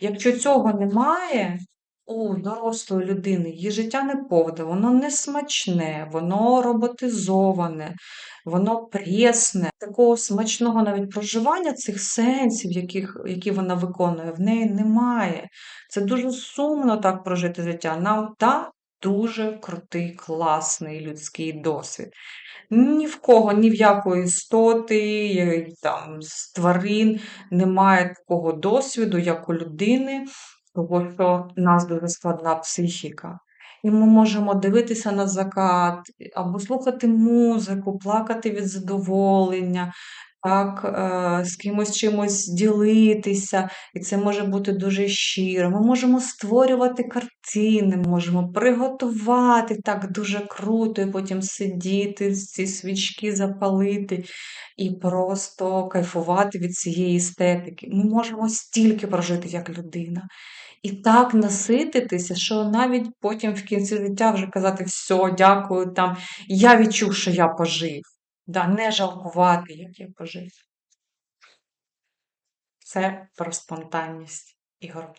Якщо цього немає у дорослої людини, її життя не повне, воно не смачне, воно роботизоване, воно пресне. Такого смачного навіть проживання цих сенсів, яких, які вона виконує, в неї немає. Це дуже сумно так прожити життя. Нам та дуже крутий, класний людський досвід. Ні в кого, ні в якої істоти, е, там, з тварин немає такого досвіду, як у людини, тому що в нас дуже складна психіка. І ми можемо дивитися на закат, або слухати музику, плакати від задоволення, так, е, з кимось чимось ділитися, і це може бути дуже щиро. Ми можемо створювати картини, можемо приготувати так дуже круто, і потім сидіти, ці свічки запалити і просто кайфувати від цієї естетики. Ми можемо стільки прожити як людина. І так насититися, що навіть потім в кінці життя вже казати все, дякую, там, я відчув, що я пожив. Да, не жалкувати, як я пожив. Це про спонтанність і гру.